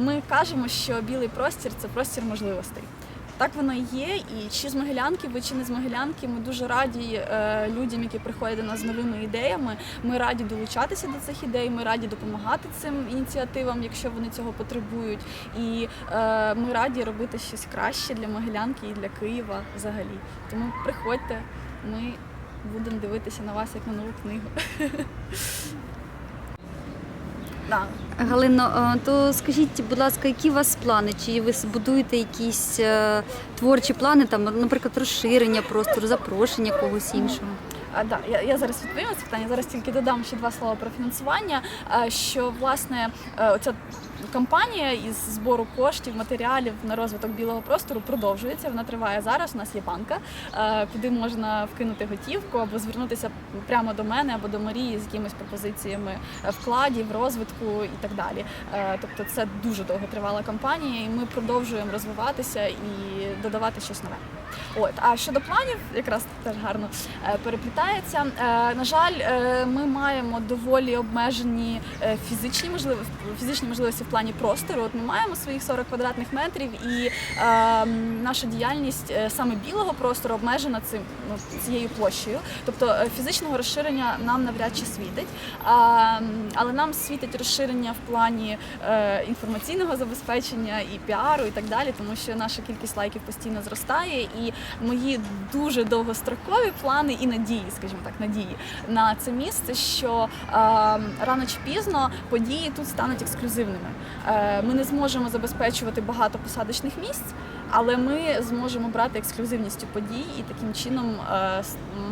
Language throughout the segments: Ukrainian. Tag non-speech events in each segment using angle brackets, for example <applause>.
ми кажемо, що білий простір це простір можливостей. Так воно і є, і чи з Могилянки ви, чи не з Могилянки, ми дуже раді е, людям, які приходять до нас з новими ідеями. Ми раді долучатися до цих ідей, ми раді допомагати цим ініціативам, якщо вони цього потребують. І е, ми раді робити щось краще для Могилянки і для Києва взагалі. Тому приходьте, ми будемо дивитися на вас як на нову книгу. <laughs> Да. Галино, е, то скажіть, будь ласка, які у вас плани? Чи ви будуєте якісь е, творчі плани, там, наприклад, розширення простору, запрошення когось іншого? А, да, я, я зараз відповім на це питання. Зараз тільки додам ще два слова про фінансування. а, Що власне е, оця кампанія із збору коштів, матеріалів на розвиток білого простору продовжується. Вона триває зараз. У нас є банка, е, куди можна вкинути готівку або звернутися прямо до мене або до Марії з якимись пропозиціями вкладів, розвитку і так далі. Е, Тобто це дуже довготривала кампанія, і ми продовжуємо розвиватися і додавати щось нове. От, а щодо планів, якраз теж гарно е, переплітається. Е, на жаль, е, ми маємо доволі обмежені е, фізичні можливості, фізичні можливості в плані простору. От ми маємо своїх 40 квадратних метрів, і е, наша діяльність саме білого простору обмежена цим ну, цією площею. Тобто фізичного розширення нам навряд чи світить. А, але нам світить розширення в плані інформаційного забезпечення і піару, і так далі, тому що наша кількість лайків постійно зростає, і мої дуже довгострокові плани і надії, скажімо так, надії на це місце, що е, рано чи пізно події тут стануть ексклюзивними. Е, ми не зможемо забезпечувати багато посадочних місць. Але ми зможемо брати ексклюзивністю подій і таким чином е,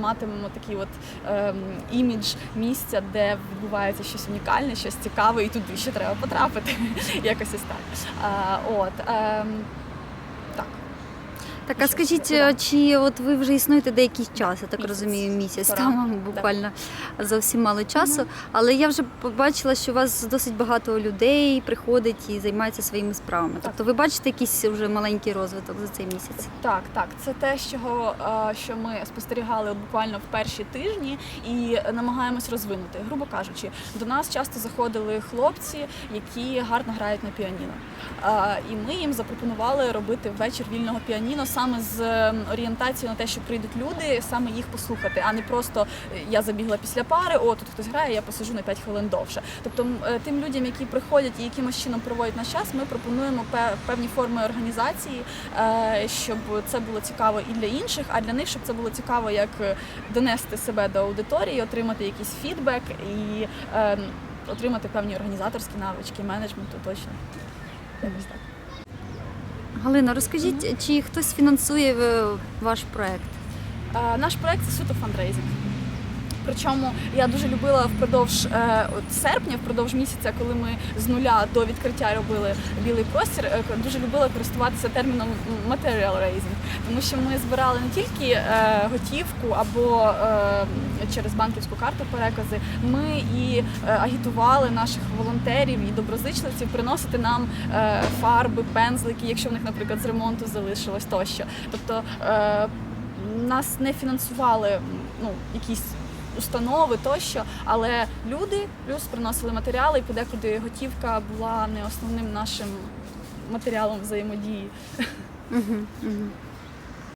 матимемо такий от ем, імідж місця, де відбувається щось унікальне, щось цікаве, і туди ще треба потрапити. <laughs> Якось ось так. От, ем, так. Так, а скажіть, чи от ви вже існуєте деякий час, я так Місяць. розумію, місяць, Пора. там буквально зовсім мало часу. Але я вже побачила, що у вас досить багато людей приходить і займається своїми справами. Тобто ви бачите якийсь вже маленький розвиток за цей місяць? Так, так, це те, чого е, що ми спостерігали буквально в перші тижні і намагаємось розвинути. Грубо кажучи, до нас часто заходили хлопці, які гарно грають на піаніно. Е, І ми їм запропонували робити вечір вільного піаніно саме з ем, орієнтацією на те, що прийдуть люди, саме їх послухати, а не просто е, я забігла після пари, о, тут хтось грає, я посижу на 5 хвилин довше. Тобто е, тим людям, які приходять і якимось чином проводять наш час, ми пропонуємо пе- певні форми організації, е, щоб це було цікаво і для інших, а для них, щоб це було цікаво, як донести себе до аудиторії, отримати якийсь фідбек і е, отримати певні організаторські навички, менеджменту точно. Якось так. Галина, розкажіть, чи хтось фінансує е, ваш проект? Наш проект це суто фандрейзинг. Причому я дуже любила впродовж е, от серпня, впродовж місяця, коли ми з нуля до відкриття робили білий простір, е, дуже любила користуватися терміном material raising, тому що ми збирали не тільки е, готівку або е, через банківську карту перекази, ми і е, агітували наших волонтерів і доброзичливців приносити нам е, фарби, пензлики, якщо в них, наприклад, з ремонту залишилось тощо. Тобто е, нас не фінансували ну, якісь установи тощо, але люди плюс приносили матеріали, і подекуди готівка була не основним нашим матеріалом взаємодії. Угу, угу.